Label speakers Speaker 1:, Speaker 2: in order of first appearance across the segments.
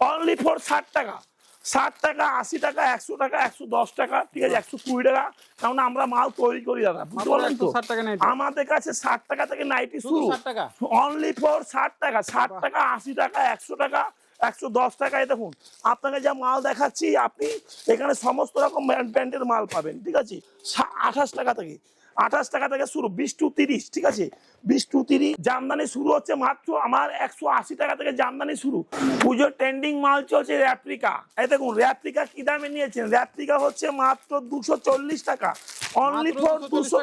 Speaker 1: Only for ষাট টাকা। ষাট টাকা আশি টাকা একশো টাকা একশো দশ টাকা ঠিক আছে একশো কুড়ি টাকা। কারণ আমরা মাল তৈরি করি দাদা বুঝতে পারলেন তো?
Speaker 2: 160 টাকা নাইটি।
Speaker 1: আমাদের কাছে ষাট টাকা থেকে নাইটি শুরু। অনলি ফর ষাট টাকা ষাট টাকা আশি টাকা একশো টাকা একশো দশ টাকায় দেখুন আপনাকে যা মাল দেখাচ্ছি আপনি এখানে সমস্ত রকম ব্র্যান্ডের মাল পাবেন ঠিক আছে? আঠাশ টাকা থেকে। আঠাশ টাকা থেকে শুরু বিশ টু তিরিশ ঠিক আছে? বিশ টু তিরিশ জামদানি শুরু হচ্ছে মাত্র আমার একশো আশি টাকা থেকে জামদানি শুরু। পুজোর ট্রেন্ডিং মাল চলছে র্যাপ্রিকা। এই দেখুন র্যাপ্রিকা কি দামে নিয়েছেন? র্যাপ্রিকা হচ্ছে মাত্র দুশো চল্লিশ টাকা। অনলি ফর দুশো?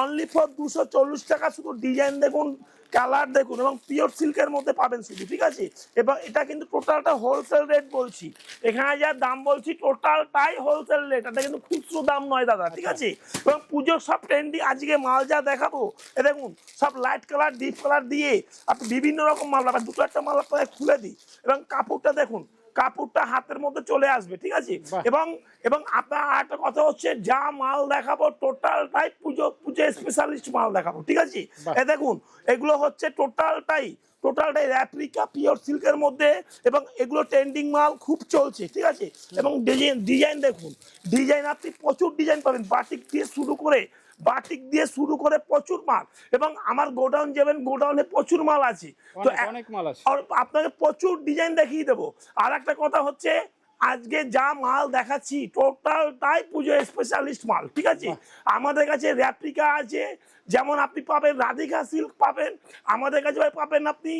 Speaker 1: অনলি ফর দুশো চল্লিশ টাকা শুধু ডিজাইন দেখুন কালার দেখুন এবং পিওর সিল্কের মধ্যে পাবেন শুধু ঠিক আছে? এবং এটা কিন্তু টোটালটা হোলসেল রেট বলছি। এখানে যা দাম বলছি টোটালটাই হোলসেল রেট এটা কিন্তু খুচরো দাম নয় দাদা ঠিক আছে? এবং পুজোর সব ট্রেন্ডিং আজকে মাল যা দেখাবো এ দেখুন সব লাইট কালার ডিপ কালার দিয়ে আপনি বিভিন্ন রকম মাল পাবেন দুটো একটা মাল আপনাকে খুলে দিই। এবং কাপড়টা দেখুন কাপড়টা হাতের মধ্যে চলে আসবে ঠিক আছে? এবং এবং আপনার আর একটা কথা হচ্ছে যা মাল দেখাবো টোটালটাই পুজো পুজো স্পেশালিস্ট মাল দেখাবো ঠিক আছে? এ দেখুন এগুলো হচ্ছে টোটালটাই টোটালটাই র্যাপ্রিকা পিওর সিল্কের মধ্যে এবং এগুলো ট্রেন্ডিং মাল খুব চলছে ঠিক আছে? এবং ডিজাইন ডিজাইন দেখুন ডিজাইন আপনি প্রচুর ডিজাইন পাবেন বাটিক দিয়ে শুরু করে বাটিক দিয়ে শুরু করে প্রচুর মাল এবং আমার গোডাউন যাবেন গোডাউনে প্রচুর মাল আছে তো
Speaker 2: অনেক মাল আছে।
Speaker 1: আর আপনাকে প্রচুর ডিজাইন দেখিয়ে দেবো। আর একটা কথা হচ্ছে আজকে যা মাল দেখাচ্ছি টোটালটাই পুজো স্পেশালিস্ট মাল ঠিক আছে? আমাদের কাছে র্যাপ্রিকা আছে যেমন আপনি পাবেন রাধিকা সিল্ক পাবেন আমাদের কাছে পাবেন আপনি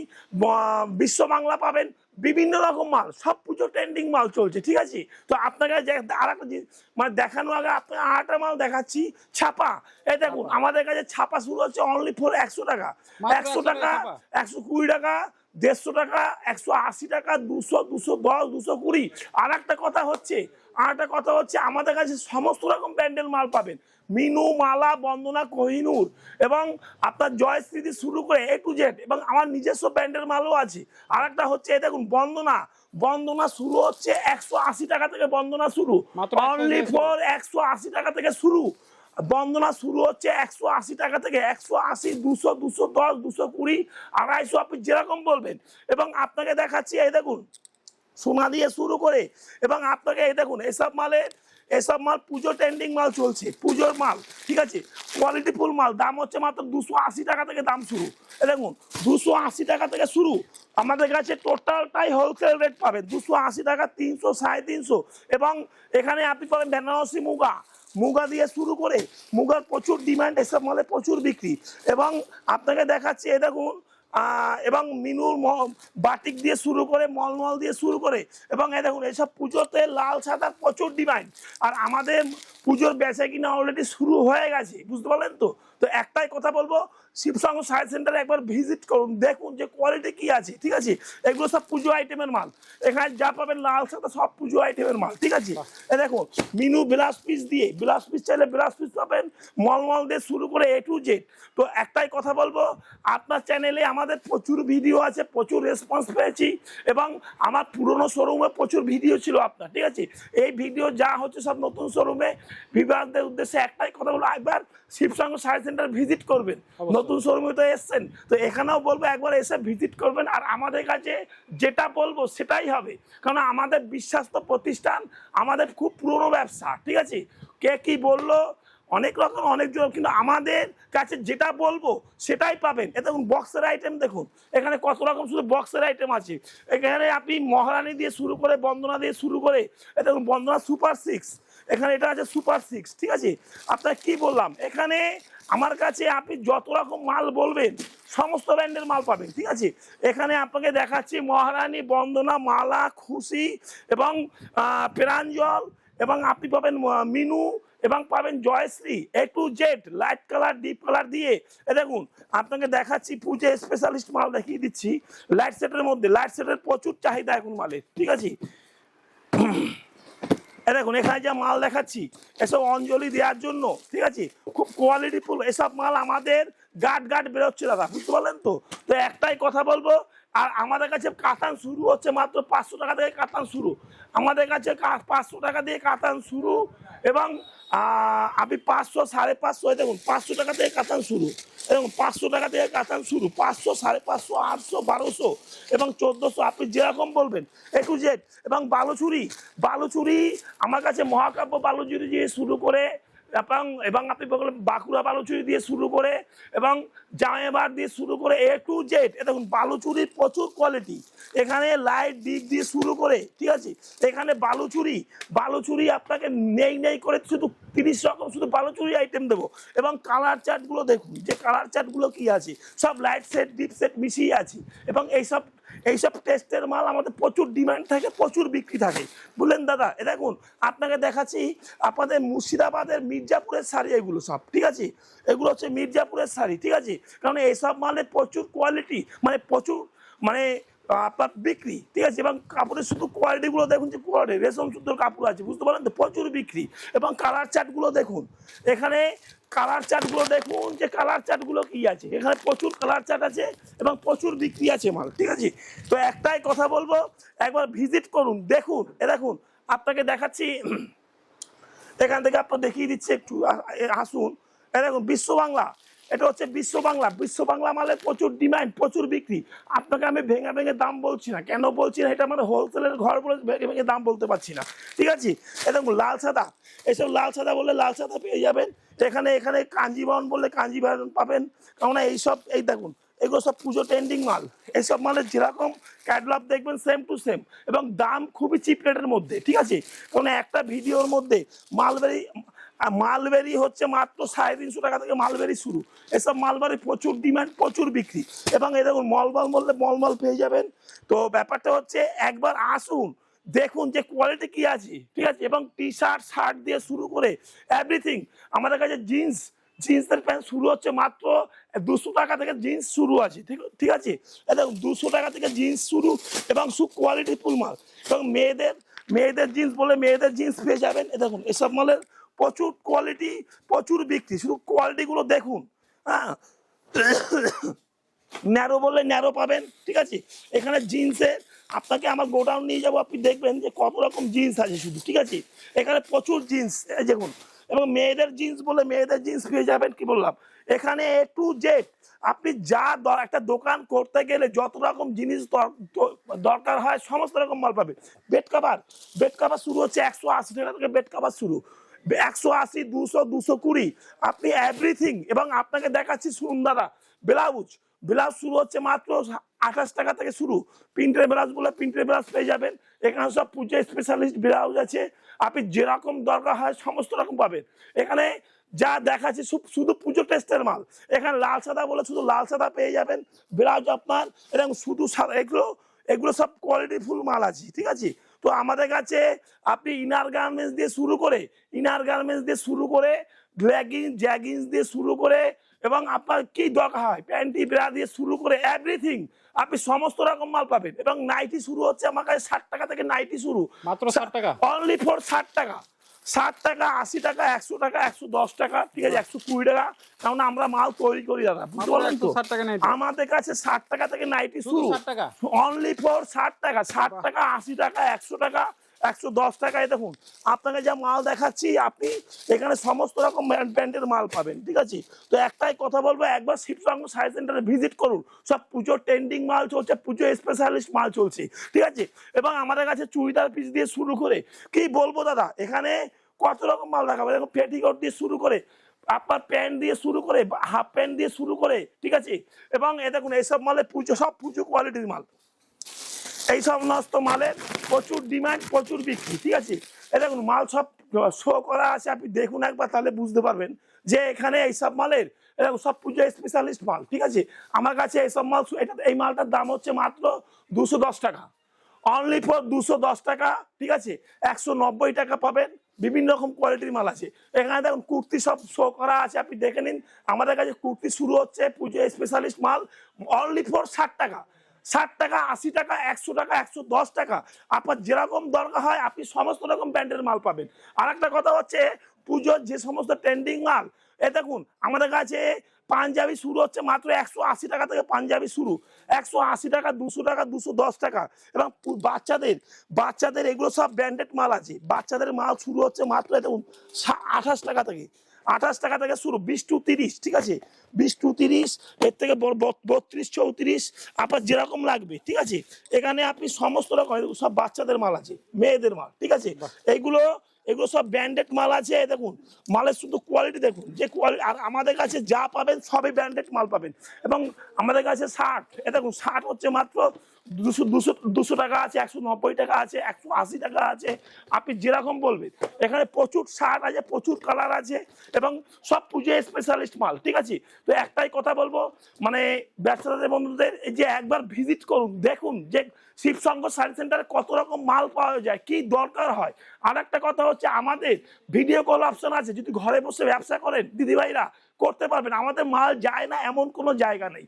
Speaker 1: বিশ্ব বাংলা পাবেন বিভিন্ন রকম মাল সব পুজো ট্রেন্ডিং মাল চলছে ঠিক আছে? তো আপনাকে আর একটা জিনিস, মানে দেখানো আগে আপনার আরেকটা মাল দেখাচ্ছি ছাপা। এই দেখুন আমাদের কাছে ছাপা শুরু হচ্ছে অনলি ফোর একশো টাকা। একশো
Speaker 2: টাকা
Speaker 1: একশো কুড়ি টাকা দেড়শো টাকা একশো আশি টাকা দুশো দুশো দশ দুশো কুড়ি। আর একটা কথা হচ্ছে আর একটা কথা হচ্ছে আমাদের কাছে সমস্ত রকম ব্যান্ডেল মাল পাবেন। মিনু মালা বন্দনা কোহিনুর এবং আপনার জয়শ্রী দিয়ে শুরু করে এ টু জেড এবং আমার নিজস্ব ব্র্যান্ডের মালও আছে। আর একটা হচ্ছে দেখুন বন্দনা। বন্দনা শুরু হচ্ছে একশো আশি টাকা থেকে বন্দনা শুরু।
Speaker 2: মাত্র 180
Speaker 1: অনলি ফর একশো আশি টাকা থেকে শুরু। বন্দনা শুরু হচ্ছে একশো আশি টাকা থেকে একশো আশি, দুশো দুশো দশ, দুশো কুড়ি, আড়াইশো, আপনি যেরকম বলবেন। এবং আপনাকে দেখাচ্ছি, এই দেখুন, সোনা দিয়ে শুরু করে, এবং আপনাকে এই দেখুন, এসব মালের এসব মাল পুজো ট্রেন্ডিং মাল চলছে, পুজোর মাল, ঠিক আছে? কোয়ালিটি ফুল মাল, দাম হচ্ছে মাত্র দুশো আশি টাকা থেকে দাম শুরু। দেখুন, দুশো আশি টাকা থেকে শুরু। আমাদের কাছে টোটালটাই হোলসেল রেট পাবেন, দুশো আশি টাকা, তিনশো, সাড়ে তিনশো, এবং এখানে আপনি পাবেন বেনারসি মুগা। মুগা দিয়ে শুরু করে মুগার প্রচুর ডিমান্ড এসব মালে প্রচুর বিক্রি। এবং আপনাকে দেখাচ্ছি এ দেখুন এবং মিনুর বাটিক দিয়ে শুরু করে, মলমল দিয়ে শুরু করে, এবং এ দেখুন, এসব পুজোতে লাল সাদার প্রচুর ডিমান্ড আর আমাদের পুজোর বেচা কিনা অলরেডি শুরু হয়ে গেছে, বুঝতে পারলেন তো? তো একটাই কথা বলব শিবসঙ্গ সায়েন্স সেন্টারে একবার ভিজিট করুন, দেখুন যে কোয়ালিটি কি আছে, ঠিক আছে? এগুলো সব পুজো আইটেমের মাল। এখানে যা পাবেন লাল, সাদা, সব পুজো আইটেমের মাল, ঠিক আছে? এ দেখুন, মিনু ব্লাউজ পিস দিয়ে ব্লাউজ পিস চাইলে ব্লাউজ পিস পাবেন মলমল দিয়ে শুরু করে এ টু জেড তো একটাই কথা বলব, আপনার চ্যানেলে আমাদের প্রচুর ভিডিও আছে, প্রচুর রেসপন্স পেয়েছি, এবং আমার পুরনো শোরুমে প্রচুর ভিডিও ছিল আপনার, ঠিক আছে? এই ভিডিও যা হচ্ছে সব নতুন শোরুমে বিবাহদের উদ্দেশ্যে একটাই কথা বলব, একবার শিবসঙ্গ সায়েন্স সেন্টার ভিজিট করবেন। নতুন শোরুমে তো এসছেন। তো এখানেও বলব একবার এসে ভিজিট করবেন। আর আমাদের কাছে যেটা বলব সেটাই হবে। কারণ আমাদের বিশ্বাস্ত প্রতিষ্ঠান আমাদের খুব পুরনো ব্যবসা ঠিক আছে? কে কি বলল? অনেক রকম, অনেক কিন্তু আমাদের কাছে যেটা বলব সেটাই পাবেন। এ দেখুন বক্সের আইটেম দেখুন। এখানে কত রকম শুধু বক্সের আইটেম আছে। এখানে আপনি মহারানী দিয়ে শুরু করে বন্দনা দিয়ে শুরু করে, এ দেখুন, বন্দনা সুপার সিক্স এখানে এটা আছে সুপার সিক্স ঠিক আছে? আপনার কি বললাম? এখানে আমার কাছে আপনি যত রকম মাল বলবেন, সমস্ত ব্র্যান্ডের মাল পাবেন, ঠিক আছে? এখানে আপনাকে দেখাচ্ছি মহারানী, বন্দনা, মালা, খুশি এবং প্রাঞ্জল এবং আপনি পাবেন মিনু এবং পাবেন Jayashree A to Z light colour deep colour দিয়ে। এ দেখুন, আপনাকে দেখাচ্ছি পুজো স্পেশালিস্ট মাল দেখিয়ে দিচ্ছি। লাইট সেটের মধ্যে লাইট সেটের প্রচুর চাহিদা এখন মালের, ঠিক আছে? এ দেখুন, এখানে যা মাল দেখাচ্ছি, এসব অঞ্জলি দেওয়ার জন্য, ঠিক আছে? খুব কোয়ালিটি ফুল এসব মাল আমাদের গাট গাট বেরোচ্ছে দাদা, বুঝতে পারলেন তো? তো একটাই কথা বলব, আর আমাদের কাছে কাতান শুরু হচ্ছে মাত্র পাঁচশো টাকা থেকে কাতান শুরু। আমাদের কাছে পাঁচশো টাকা দিয়ে কাতান শুরু এবং আমি পাঁচশো, সাড়ে পাঁচশো দেখুন, পাঁচশো টাকা থেকে কাতান শুরু। এবং পাঁচশো টাকা থেকে কাতান শুরু। পাঁচশো, সাড়ে পাঁচশো, আটশো, বারোশো এবং চোদ্দোশো। আপনি যেরকম বলবেন এ টু জেড। এবং বালুচুরি বালুচুরি আমার কাছে মহাকাব্য বালুচুরি দিয়ে শুরু করে এবং এবং আপনি বললেন বাঁকুড়া বালুচুরি দিয়ে শুরু করে, এবং জামাইবার দিয়ে শুরু করে এ টু জেড এ দেখুন বালুচুরির প্রচুর কোয়ালিটি এখানে লাইট দিক দিয়ে শুরু করে, ঠিক আছে? এখানে বালুচুরি বালুচুরি আপনাকে নেই নেই করে শুধু তিরিশ রকম শুধু বালুচুরি আইটেম দেবো। এবং কালার চার্টগুলো দেখুন, যে কালার চার্টগুলো কি আছে? সব লাইট সেট ডিপ সেট মিশিয়ে আছে। এবং এইসব এইসব টেস্টের মাল আমাদের প্রচুর ডিমান্ড থাকে, প্রচুর বিক্রি থাকে। বুঝলেন দাদা? এ দেখুন, আপনাকে দেখাচ্ছি আপনাদের মুর্শিদাবাদের মির্জাপুরের শাড়ি এগুলো সব, ঠিক আছে? এগুলো হচ্ছে মির্জাপুরের শাড়ি, ঠিক আছে? কারণ এইসব মালের প্রচুর কোয়ালিটি মানে প্রচুর মানে আপনার বিক্রি, ঠিক আছে? এবং কাপড়ের শুধু কোয়ালিটিগুলো দেখুন যে কোয়ালিটি রেশম সুন্দর কাপড় আছে, বুঝতে পারলেন তো? প্রচুর বিক্রি। এবং কালার চার্টগুলো দেখুন, এখানে কালার চার্টগুলো দেখুন যে কালার চার্টগুলো কি আছে? এখানে প্রচুর কালার চার্ট আছে এবং প্রচুর বিক্রি আছে মাল, ঠিক আছে? তো একটাই কথা বলব, একবার ভিজিট করুন, দেখুন, এ দেখুন, আপনাকে দেখাচ্ছি, এখান থেকে আপনার দেখিয়ে দিচ্ছে একটু আসুন, এ দেখুন, বিশ্ব বাংলা, এটা হচ্ছে বিশ্ব বাংলা বিশ্ব বাংলা মালের প্রচুর ডিমান্ড প্রচুর বিক্রি, আপনাকে আমি ভেঙে ভেঙে দাম বলছি না, কেন বলছি না, এটা মানে হোলসেলের ঘর বলে ভেঙে ভেঙে দাম বলতে পারছি না, ঠিক আছে? দেখুন, লাল সাদা, এসব লাল সাদা বললে লাল সাদা পেয়ে যাবেন এখানে এখানে কাঞ্জিবরণ বললে কাঞ্জিবরণ পাবেন। কেননা এইসব, এই দেখুন, এগুলো সব পুজো ট্রেন্ডিং মাল। এইসব মালের যেরকম ক্যাটলগ দেখবেন সেম টু সেম এবং দাম খুবই চিপ রেটের মধ্যে, ঠিক আছে? কারণ একটা ভিডিওর মধ্যে মালবেরি মালবেরি হচ্ছে মাত্র সাড়ে তিনশো টাকা থেকে মালবেরি শুরু। এসব মালবেরি প্রচুর ডিমান্ড প্রচুর বিক্রি। এবং এই দেখুন মলমল বললে মলমল পেয়ে যাবেন। তো ব্যাপারটা হচ্ছে একবার আসুন দেখুন যে কোয়ালিটি কি আছে, ঠিক আছে? এবং টি শার্ট শার্ট দিয়ে শুরু করে এভরিথিং আমাদের কাছে জিন্স জিন্সের প্যান্ট শুরু হচ্ছে মাত্র দুশো টাকা থেকে জিন্স শুরু আছে, ঠিক ঠিক আছে? দেখুন, দুশো টাকা থেকে জিন্স শুরু এবং সু কোয়ালিটি ফুল মাল। এবং মেয়েদের মেয়েদের জিন্স বলে মেয়েদের জিন্স পেয়ে যাবেন। এ দেখুন, এসব মালের প্রচুর কোয়ালিটি প্রচুর বিক্রি। শুধু কোয়ালিটিগুলো দেখুন হ্যাঁ? ন্যারো বললে ন্যারো পাবেন, ঠিক আছে? এখানে জিন্সের আপনাকে আমার গোডাউন নিয়ে যাব, আপনি দেখবেন যে কত রকম জিন্স আছে শুধু, ঠিক আছে? এখানে প্রচুর জিন্স দেখুন, এবং মেয়েদের জিন্স বলে মেয়েদের জিন্স পেয়ে যাবেন, কি বললাম? এখানে এ টু জেড আপনি যা একটা দোকান করতে গেলে যত রকম জিনিস দরকার হয়, সমস্ত রকম মাল পাবে। বেড কাভার বেড কাভার শুরু হচ্ছে একশো আশি টাকা থেকে বেড কাভার শুরু। একশো আশি, দুশো দুশো কুড়ি, আপনি এভরিথিং এবং আপনাকে দেখাচ্ছি সুন্দরা, ব্লাউজ। ব্লাউজ শুরু হচ্ছে মাত্র আঠাশ টাকা থেকে শুরু। প্রিন্টের ব্লাউজ বলে প্রিন্টের ব্লাউজ পেয়ে যাবেন। এখানে সব পুজো স্পেশালিস্ট ব্লাউজ আছে। আপনি যেরকম দরকার হয় সমস্ত রকম পাবেন। এখানে যা দেখাচ্ছি শুধু পুজো টেস্টের মাল। এখানে লাল সাদা বলে শুধু লাল সাদা পেয়ে যাবেন। ব্লাউজ আপনার এবং শুধু সাদা এগুলো এগুলো সব কোয়ালিটি ফুল মাল আছে, ঠিক আছে? তো আমাদের কাছে আপনি ইনার গার্মেন্টস দিয়ে শুরু করে ইনার গার্মেন্টস দিয়ে শুরু করে লেগিংস জ্যাগিংস দিয়ে শুরু করে এবং আপনার কি দরকার হয়? প্যান্টি ব্রা দিয়ে শুরু করে এভরিথিং আপনি সমস্ত রকম মাল পাবেন। এবং নাইটি শুরু হচ্ছে আমার কাছে ষাট টাকা থেকে নাইটি শুরু।
Speaker 2: মাত্র 60 টাকা?
Speaker 1: অনলি ফর ষাট টাকা। ষাট টাকা আশি টাকা একশো টাকা একশো দশ টাকা ঠিক আছে একশো কুড়ি টাকা। কারণ আমরা মাল তৈরি করি দাদা বুঝতে পারলেন তো?
Speaker 2: 160 টাকা নাইটি।
Speaker 1: আমাদের কাছে ষাট টাকা থেকে নাইটি শুরু।
Speaker 2: 60 টাকা?
Speaker 1: অনলি ফর ষাট টাকা ষাট টাকা আশি টাকা একশো টাকা একশো দশ টাকায় দেখুন, আপনাকে যা মাল দেখাচ্ছি, আপনি এখানে সমস্ত রকম ব্র্যান্ড, ব্র্যান্ডের মাল পাবেন, ঠিক আছে? তো একটাই কথা বলব, একবার শিবসঙ্গ সাই সেন্টারে ভিজিট করুন, সব পুজো ট্রেন্ডিং মাল চলছে, পুজো স্পেশালিস্ট মাল চলছে, ঠিক আছে? এবং আমাদের কাছে চুড়িদার পিস দিয়ে শুরু করে, কি বলব দাদা, এখানে কত রকম মাল দেখাবো? দেখুন পেটিকোট দিয়ে শুরু করে আপনার প্যান্ট দিয়ে শুরু করে হাফ প্যান্ট দিয়ে শুরু করে, ঠিক আছে? এবং এ দেখুন এইসব মালে পুজো, সব পুজো কোয়ালিটির মাল। এই সমস্ত মালের প্রচুর ডিমান্ড প্রচুর বিক্রি, ঠিক আছে? এ দেখুন, মাল সব শো করা আছে, আপনি দেখুন একবার, তাহলে বুঝতে পারবেন যে এখানে এইসব মালের এরকম সব পুজো স্পেশালিস্ট মাল, ঠিক আছে? আমার কাছে এইসব মাল, এটা, এই মালটার দাম হচ্ছে মাত্র দুশো দশ টাকা। অনলি ফর দুশো দশ টাকা, ঠিক আছে? একশো নব্বই টাকা পাবেন, বিভিন্ন রকম কোয়ালিটির মাল আছে। এখানে দেখুন, কুর্তি সব শো করা আছে, আপনি দেখে নিন। আমাদের কাছে কুর্তি শুরু হচ্ছে পুজো স্পেশালিস্ট মাল অনলি ফর ষাট টাকা। ষাট টাকা, আশি টাকা, একশো টাকা, একশো দশ টাকা। আপনার যেরকম দরকার হয়, আপনি সমস্ত রকম ব্র্যান্ডের মাল পাবেন। আর একটা কথা হচ্ছে, পুজোর যে সমস্ত ট্রেন্ডিং মাল, এ দেখুন, আমাদের কাছে পাঞ্জাবি শুরু হচ্ছে মাত্র একশো আশি টাকা থেকে পাঞ্জাবি শুরু। একশো আশি টাকা, দুশো টাকা, দুশো দশ টাকা। এবং বাচ্চাদের বাচ্চাদের এগুলো সব ব্র্যান্ডেড মাল আছে। বাচ্চাদের মাল শুরু হচ্ছে মাত্র দেখুন আঠাশ টাকা থেকে। আঠাশ টাকা থেকে শুরু বিশ টু তিরিশ ঠিক আছে? বিশ টু তিরিশ এর থেকে বড় বত্রিশ চৌত্রিশ আপনার যেরকম লাগবে ঠিক আছে? এখানে আপনি সমস্ত রকম সব বাচ্চাদের মাল আছে মেয়েদের মাল ঠিক আছে? এইগুলো এগুলো সব ব্র্যান্ডেড মাল আছে দেখুন মালের শুধু কোয়ালিটি দেখুন যে কোয়ালিটি আর আমাদের কাছে যা পাবেন সবই ব্র্যান্ডেড মাল পাবেন এবং আমাদের কাছে শার্ট এ দেখুন শার্ট হচ্ছে মাত্র দুশো দুশো দুশো টাকা আছে, একশো নব্বই টাকা আছে, একশো আশি টাকা আছে। আপনি যেরকম বলবেন। এখানে প্রচুর শার্ট আছে, প্রচুর কালার আছে এবং সব পুজো স্পেশালিস্ট মাল, ঠিক আছে? তো একটাই কথা বলব মানে ব্যবসাদারদের বন্ধুদের, এই যে একবার ভিজিট করুন, দেখুন যে শিবসংঘ সার্ভিস সেন্টারে কত রকম মাল পাওয়া যায়, কি দরকার হয়। আর একটা কথা হচ্ছে, আমাদের ভিডিও কল অপশন আছে, যদি ঘরে বসে ব্যবসা করেন, দিদিভাইরা করতে পারবেন। আমাদের মাল যায় না, এমন কোনো জায়গা নেই।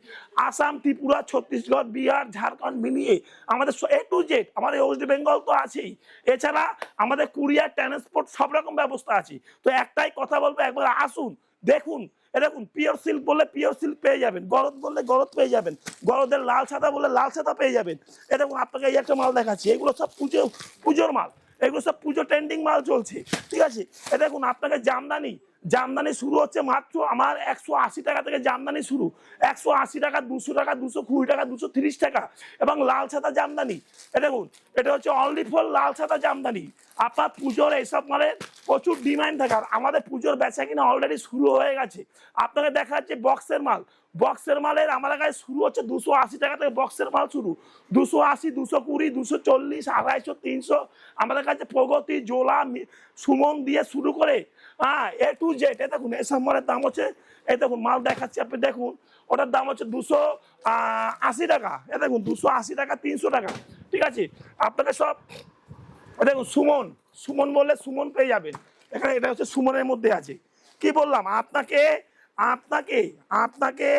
Speaker 1: আসাম, ত্রিপুরা, ছত্তিশগড়, বিহার, ঝাড়খণ্ড মিলিয়ে আমাদের এ টু জেড আমাদের ওয়েস্ট বেঙ্গল তো আছেই। এছাড়া আমাদের কুরিয়ার ট্রান্সপোর্ট সব রকম ব্যবস্থা আছে। তো একটাই কথা বলব, একবার আসুন, দেখুন। এ দেখুন পিওর সিল্ক বললে পিওর সিল্ক পেয়ে যাবেন গরদ বললে গরদ পেয়ে যাবেন গরদের লাল সাদা বললে লাল সাদা পেয়ে যাবেন। এ দেখুন, আপনাকে এই একটা মাল দেখাচ্ছি, এগুলো সব পুজো, পুজোর মাল। এগুলো সব পুজো ট্রেন্ডিং মাল চলছে, ঠিক আছে? এ দেখুন, আপনাকে জামদানি জামদানি শুরু হচ্ছে মাত্র আমার একশো আশি টাকা থেকে জামদানি শুরু। একশো আশি টাকা, দুশো টাকা, দুশো কুড়ি টাকা, দুশো তিরিশ টাকা এবং লাল সাদা জামদানি। এ দেখুন, এটা হচ্ছে অনলি ফর লাল সাদা জামদানি। আপনার পুজোর এইসব মালের প্রচুর ডিমান্ড থাকার আমাদের পুজোর বেচা কিনা অলরেডি শুরু হয়ে গেছে। আপনাকে দেখা যাচ্ছে বক্সের মাল। বক্সের মালের আমার কাছে শুরু হচ্ছে দুশো আশি টাকা থেকে বক্সের মাল শুরু। দুশো আশি, দুশো কুড়ি, দুশো চল্লিশ, আড়াইশো, তিনশো। আমাদের কাছে প্রগতি, জোলা সুমন দিয়ে শুরু করে হ্যাঁ এ টু জেড, এ দেখুন এসব মালের দাম হচ্ছে, এই দেখুন, মাল দেখাচ্ছি, আপনি দেখুন, ওটার দাম হচ্ছে দুশো আশি টাকা, এ দেখুন, দুশো আশি টাকা, তিনশো টাকা, ঠিক আছে? আপনাকে সব দেখুন, সুমন সুমন বললে সুমন পেয়ে যাবেন, এখানে এটা হচ্ছে সুমনের মধ্যে আছে, কি বললাম, আপনাকে আপনাকে আপনাকে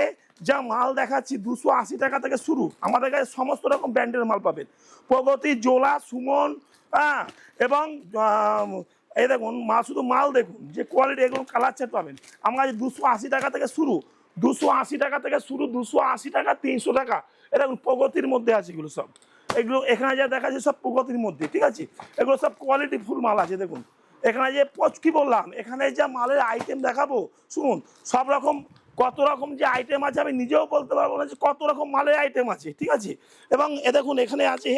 Speaker 1: যা মাল দেখাচ্ছি, দুশো আশি টাকা থেকে শুরু, আমাদের কাছে সমস্ত রকম ব্র্যান্ডের মাল পাবেন, প্রগতি, জোলা, সুমন হ্যাঁ এবং এই দেখুন, মা শুধু মাল দেখুন, যে কোয়ালিটি এগুলো কালার চার্ট পাবেন। আমার কাছে দুশো আশি টাকা থেকে শুরু, দুশো আশি টাকা থেকে শুরু, দুশো আশি টাকা, তিনশো টাকা এটা প্রগতির মধ্যে আছে এগুলো সব। এগুলো এখানে যা দেখা যায় সব প্রগতির মধ্যে, ঠিক আছে? এগুলো সব কোয়ালিটি ফুল মাল আছে, দেখুন। এখানে যে পচ কি বললাম? এখানে যা মালের আইটেম দেখাবো, শুনুন, সব রকম, কত রকম যে আইটেম আছে, আমি নিজেও বলতে পারব না যে কত রকম মালের আইটেম আছে, ঠিক আছে? এবং এ দেখুন, এখানে আছে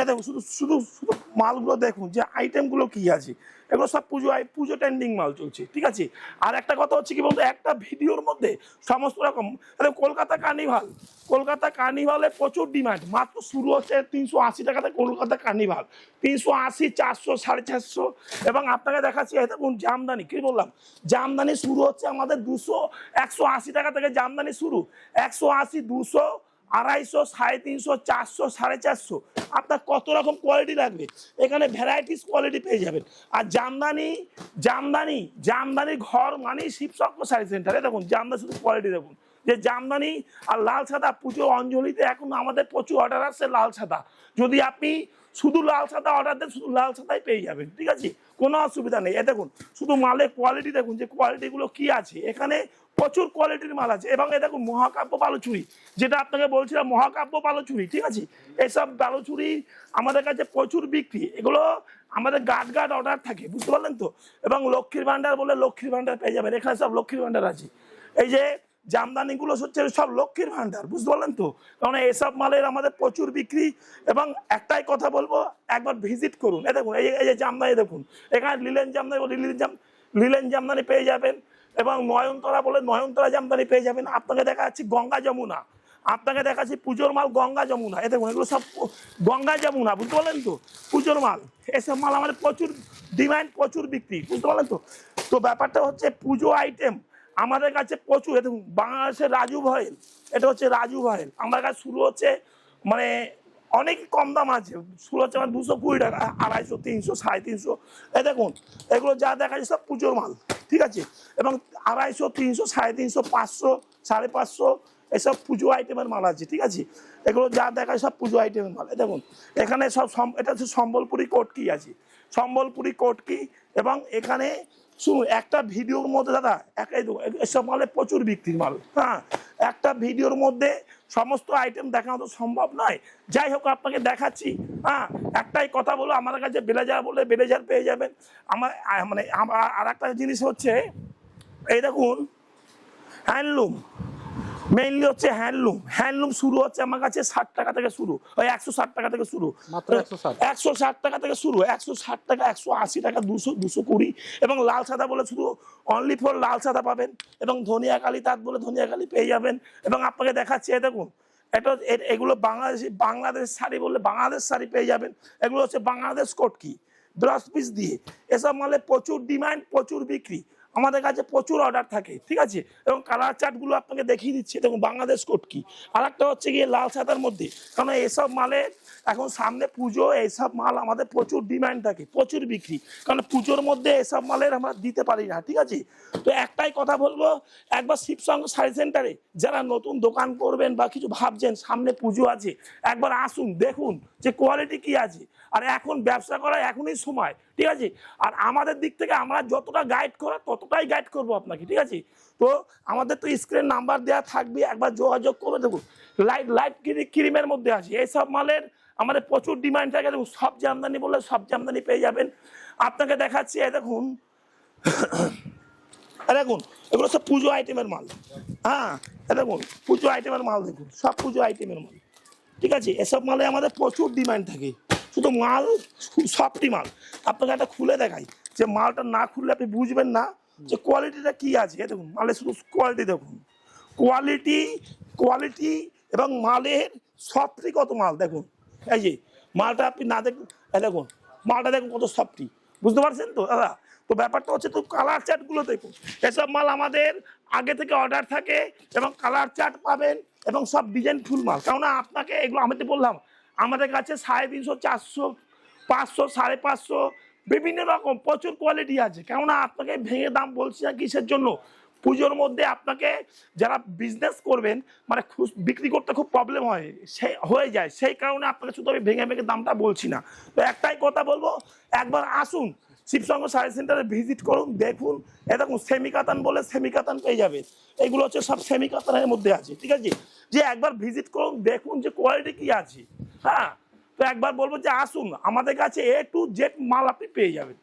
Speaker 1: এ শুধু শুধু শুধু মালগুলো দেখুন, যে আইটেমগুলো কি আছে? এগুলো সব পুজো পুজো ট্রেন্ডিং মাল চলছে, ঠিক আছে? আর একটা কথা হচ্ছে কি বলতো, একটা ভিডিওর মধ্যে সমস্ত রকম আরে কলকাতা কার্নিভাল কলকাতা কার্নিভালে প্রচুর ডিমান্ড মাত্র শুরু হচ্ছে তিনশো আশি টাকাতে কলকাতা কার্নিভাল তিনশো আশি, চারশো, সাড়ে চারশো, এবং আপনাকে দেখাচ্ছি দেখুন, জামদানি, কি বললাম? জামদানি শুরু হচ্ছে আমাদের দুশো, একশো আশি টাকা থেকে জামদানি শুরু, একশো আশি, দুশো আড়াইশো, সাড়ে তিনশো, চারশো, সাড়ে চারশো। আপনার কত রকম কোয়ালিটি লাগবে? এখানে ভ্যারাইটিস কোয়ালিটি পেয়ে যাবেন। আর জামদানি জামদানি জামদানি ঘর মানেই শিবচক্র শাড়ি সেন্টারে দেখুন, জামদানি শুধু কোয়ালিটি দেখুন। যে জামদানি আর লাল সাদা, পুজো অঞ্জলিতে এখন আমাদের প্রচুর অর্ডার আসছে লাল সাদা। যদি আপনি শুধু লাল সাদা অর্ডার দেন, শুধু লাল সাদাই পেয়ে যাবেন, ঠিক আছে? কোনো অসুবিধা নেই। এ দেখুন, শুধু মালের কোয়ালিটি দেখুন যে কোয়ালিটিগুলো কি আছে। এখানে প্রচুর কোয়ালিটির মাল আছে। এবং এ দেখুন, মহাকাব্য বালুচুরি, যেটা আপনাকে বলছিলাম, মহাকাব্য বালুচুরি, ঠিক আছে? এসব বালুচুরি আমাদের কাছে প্রচুর বিক্রি। এগুলো আমাদের গার্ড গার্ড অর্ডার থাকে, বুঝতে পারলেন তো? এবং লক্ষ্মীর ভান্ডার বলে লক্ষ্মীর ভান্ডার পেয়ে যাবেন। এখানে সব লক্ষ্মীর ভান্ডার আছে। এই যে জামদানিগুলো হচ্ছে সব লক্ষ্মীর ভান্ডার বুঝতে পারলেন তো? কারণ এসব মালের আমাদের প্রচুর বিক্রি। এবং একটাই কথা বলব, একবার ভিজিট করুন। এ দেখুন এই যে- জামদানি দেখুন, এখানে লিলেন জামদানি, লিলেন জাম, লিলেন জামদানি পেয়ে যাবেন। এবং নয়নতলা বলে নয়নতলা জামদানি পেয়ে যাবেন। আপনাকে দেখা যাচ্ছে গঙ্গা যমুনা। আপনাকে দেখাচ্ছি পুজোর মাল গঙ্গা যমুনা। এ দেখুন, এগুলো সব গঙ্গা যমুনা, বুঝতে পারলেন তো? পুজোর মাল। এসব মাল আমাদের প্রচুর, ডিমান্ড প্রচুর বিক্রি, বুঝতে পারলেন তো? তো ব্যাপারটা হচ্ছে পুজো আইটেম আমাদের কাছে প্রচুর। এ দেখুন, বাংলাদেশের রাজু ভয়েল, এটা হচ্ছে রাজু ভয়েল। আমার কাছে শুরু হচ্ছে মানে অনেক কম দাম আছে। শুরু হচ্ছে আমার দুশো কুড়ি টাকা, আড়াইশো, তিনশো, সাড়ে তিনশো। এ দেখুন, এগুলো যা দেখা যাচ্ছে সব পুজোর মাল। ঠিক আছে? এবং আড়াইশো, তিনশো, সাড়ে তিনশো, পাঁচশো, সাড়ে পাঁচশো, এসব পুজো আইটেমের মাল আছে, ঠিক আছে? এগুলো যা দেখায় সব পুজো আইটেমের মাল। দেখুন, এখানে সব এটা হচ্ছে সম্বলপুরি কোটকি আছে? সম্বলপুরি কোটকি এবং এখানে শুনুন একটা ভিডিওর মধ্যে দাদা একাই দেবো এসব মালে প্রচুর বিক্রির মাল হ্যাঁ? একটা ভিডিওর মধ্যে সমস্ত আইটেম দেখানো তো সম্ভব নয়। যাই হোক, আপনাকে দেখাচ্ছি। হ্যাঁ একটাই কথা বলো, আমার কাছে বেলেজার বলে বেলেজার পেয়ে যাবেন। আমার মানে আর একটা জিনিস হচ্ছে, এই দেখুন হ্যান্ডলুম মেইনলি হচ্ছে হ্যান্ডলুম হ্যান্ডলুম শুরু হচ্ছে আমার কাছে ষাট টাকা থেকে শুরু। ওই একশো ষাট টাকা থেকে শুরু। একশো ষাট। টাকা থেকে শুরু। একশো ষাট টাকা একশো আশি টাকা দুশো দুশো কুড়ি। এবং লাল সাদা বলে শুধু অনলি ফর লাল সাদা পাবেন। এবং ধনিয়া কালি তাঁত বলে ধনিয়া কালি পেয়ে যাবেন। এবং আপনাকে দেখাচ্ছি দেখুন। এটা এগুলো বাংলাদেশি বাংলাদেশ শাড়ি বললে বাংলাদেশ শাড়ি পেয়ে যাবেন। এগুলো হচ্ছে বাংলাদেশ কটকি ব্লাউজ পিস দিয়ে। এসব মালে প্রচুর ডিমান্ড প্রচুর বিক্রি। আমাদের কাছে প্রচুর অর্ডার থাকে, ঠিক আছে? এবং কালার চার্টগুলো আপনাকে দেখিয়ে দিচ্ছি। দেখুন, বাংলাদেশ কটকি আর একটা হচ্ছে গিয়ে লাল সাদার মধ্যে। কারণ এসব মালে এখন সামনে পুজো এইসব মাল আমাদের প্রচুর ডিমান্ড থাকে, প্রচুর বিক্রি। কারণ পুজোর মধ্যে এসব মালের আমরা দিতে পারি না, ঠিক আছে? তো একটাই কথা বলব, একবার শিবসঙ্গ শাড়ি সেন্টারে যারা নতুন দোকান করবেন বা কিছু ভাবছেন, সামনে পুজো আছে, একবার আসুন, দেখুন যে কোয়ালিটি কি আছে। আর এখন ব্যবসা করা এখনই সময় ঠিক আছে? আর আমাদের দিক থেকে আমরা যতটা গাইড করা, ততটাই গাইড করব আপনাকে, ঠিক আছে? তো আমাদের তো স্ক্রিন নাম্বার দেওয়া থাকবে, একবার যোগাযোগ করে দেখুন লাইট লাইট ক্রিমের মধ্যে আছে। এইসব মালের আমাদের প্রচুর ডিমান্ড থাকে, দেখুন, সব জামদানি বললে সব জামদানি পেয়ে যাবেন। আপনাকে দেখাচ্ছি দেখুন। দেখুন, এগুলো সব পুজো আইটেমের মাল। হ্যাঁ দেখুন, পুজো আইটেমের মাল দেখুন, সব পুজো আইটেমের মাল। ঠিক আছে? এসব মালে আমাদের প্রচুর ডিমান্ড থাকে। শুধু মাল সবটি মাল। আপনাকে একটা খুলে দেখাই, যে মালটা না খুললে আপনি বুঝবেন না যে কোয়ালিটিটা কি আছে। দেখুন, মালের শুধু কোয়ালিটি দেখুন। কোয়ালিটি কোয়ালিটি এবং মালের সফটি কত মাল দেখুন। এই যে, মালটা আপনি না দেখুন দেখুন, মালটা দেখুন কত সফটি বুঝতে পারছেন তো, দাদা? তো ব্যাপারটা হচ্ছে তো কালার চার্টগুলো দেখুন। এসব মাল আমাদের আগে থেকে অর্ডার থাকে এবং কালার চার্ট পাবেন এবং সব ডিজাইন ফুল মাল। কেননা আপনাকে এগুলো আমি তো বললাম আমাদের কাছে সাড়ে তিনশো, চারশো, পাঁচশো, সাড়ে পাঁচশো, বিভিন্ন রকম প্রচুর কোয়ালিটি আছে। কেননা আপনাকে ভেঙে দাম বলছি না কিসের জন্য? পুজোর মধ্যে আপনাকে যারা বিজনেস করবেন মানে বিক্রি করতে খুব প্রবলেম হয়, সে হয়ে যায়। সেই কারণে আপনাকে শুধু আমি ভেঙে ভেঙে দামটা বলছি না। তো একটাই কথা বলব, একবার আসুন, শিবসঙ্গ সার্ভিস সেন্টারে ভিজিট করুন, দেখুন। এ দেখুন সেমি বলে সেমিকাতান পেয়ে যাবে এগুলো হচ্ছে সব সেমিকাতানের মধ্যে আছে, ঠিক আছে? যে একবার ভিজিট করুন, দেখুন যে কোয়ালিটি কি আছে। হ্যাঁ তো একবার বলব যে আসুন, আমাদের কাছে এ টু জেড মাল আপনি পেয়ে যাবেন।